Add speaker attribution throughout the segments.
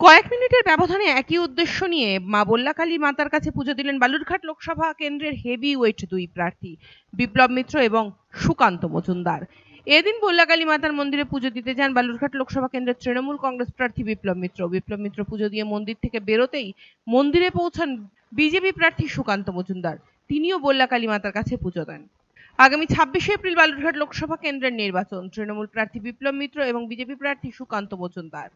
Speaker 1: কয়েক মিনিটের ব্যবধানে একই উদ্দেশ্য নিয়ে মা বল্লাকালী মাতার কাছে পুজো দিলেন বালুরঘাট লোকসভা কেন্দ্রের হেভি ওয়েট দুই প্রার্থী, বিপ্লব মিত্র এবং সুকান্ত মজুমদার। এদিন বল্লাকালী মাতার মন্দিরে পুজো দিতে যান বালুরঘাট লোকসভা কেন্দ্রের তৃণমূল কংগ্রেস প্রার্থী বিপ্লব মিত্র। বিপ্লব মিত্র পুজো দিয়ে মন্দির থেকে বেরোতেই মন্দিরে পৌঁছান বিজেপি প্রার্থী সুকান্ত মজুমদার। তিনিও বল্লাকালী মাতার কাছে পুজো দেন। আগামী ছাব্বিশে এপ্রিল বালুরঘাট লোকসভা কেন্দ্রের নির্বাচন। তৃণমূল প্রার্থী বিপ্লব মিত্র এবং বিজেপি প্রার্থী সুকান্ত মজুমদার।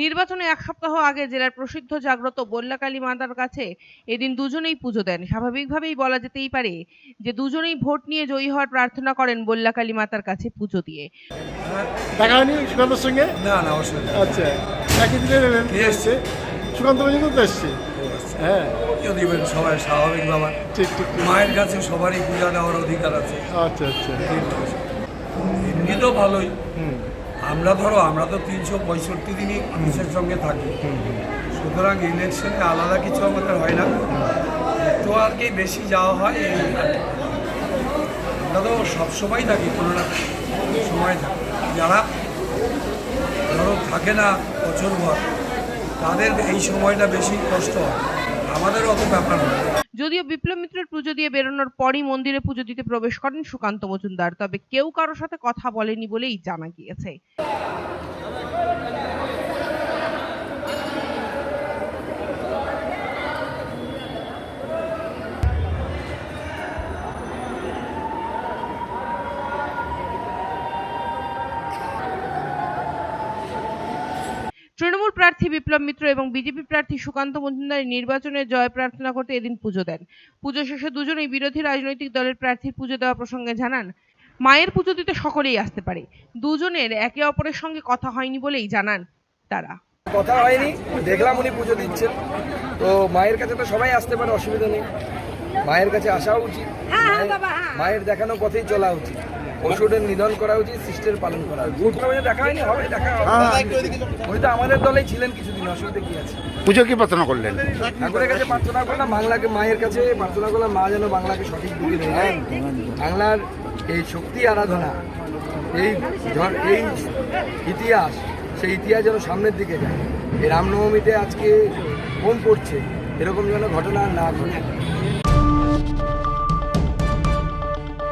Speaker 1: নির্বাচনে এক সপ্তাহ আগে জেলার প্রসিদ্ধ জাগ্রত বল্লাকালী মাতার কাছে এদিন দুজনেই পুজো দেন। স্বাভাবিকভাবেই বলা যেতেই পারে যে দুজনেই ভোট নিয়ে জয়ী হওয়ার প্রার্থনা করেন বল্লাকালী মাতার কাছে পুজো দিয়ে।
Speaker 2: দেখা হয়নি সুকান্তর সঙ্গে?
Speaker 3: না না অবশ্যই।
Speaker 2: আচ্ছা। একই দিনে? সুকান্ত মজুমদার এসছে। হ্যাঁ।
Speaker 3: দিবেন সবাই স্বাভাবিক ব্যাপার
Speaker 2: ঠিক ঠিক
Speaker 3: মায়ের কাছে সবারই পূজা দেওয়ার অধিকার আছে।
Speaker 2: আচ্ছা আচ্ছা।
Speaker 3: এমনি তো ভালোই। আমরা ধরো আমরা তো তিনশো পঁয়ষট্টি দিনই মানুষের সঙ্গে থাকি। সুতরাং ইলেকশনে আলাদা কিছু আমাদের হয় না। একটু আর কি বেশি যাওয়া হয় এই আমরা তো সবসময় থাকি কোনো না সময় থাকি। যারা ধরো থাকে না বছর ভর তাদের এই সময়টা বেশি কষ্ট হয়। আমাদের অত ব্যাপার না।
Speaker 1: যদিও বিপ্লব মিত্রের পুজো দিয়ে বেরোনোর পরই মন্দিরে পুজো দিতে প্রবেশ করেন সুকান্ত মজুমদার, তবে কেউ কারোর সাথে কথা বলেনি বলেই জানা গিয়েছে তৃণমূল প্রার্থী বিপ্লব মিত্র এবং বিজেপি প্রার্থী সুকান্ত মজুমদার নির্বাচনে জয় প্রার্থনা করতে এদিন পুজো দেন। পুজো শেষে দুজনেই বিরোধী রাজনৈতিক দলের প্রার্থীর পুজো দেওয়া প্রসঙ্গে জানান মায়ের পুজো দিতে সকলেই আসতে পারে। দুজনের একে অপরের সঙ্গে কথা হয়নি বলেই জানান তারা।
Speaker 4: কথা হয়নি দেখলাম উনি পুজো দিচ্ছেন। তো মায়ের কাছে তো সবাই আসতে পারে অসুবিধা নেই। মায়ের কাছে আসা উচিত। মায়ের- মায়ের দেখানো পথেই চলা উচিত। পশুদের নিধন করা উচিত সৃষ্টির পালন করা উচিত। দেখা হয়নি হবে দেখা হবে। তো আমাদের দলেই ছিলেন কিছুদিন অসুবিধা কি আছে?
Speaker 5: পুজো কি প্রার্থনা করলেন?
Speaker 4: ঠাকুরের কাছে প্রার্থনা করলাম বাংলাকে মায়ের কাছে প্রার্থনা করলাম মা যেন বাংলাকে সঠিক দিকে নিয়ে যায়। বাংলার এই শক্তি আরাধনা এই ধর- এই ইতিহাস সেই ইতিহাস যেন সামনের দিকে যায়। এই রামনবমীতে আজকে কম পড়ছে এরকম যেন ঘটনা না ঘটে।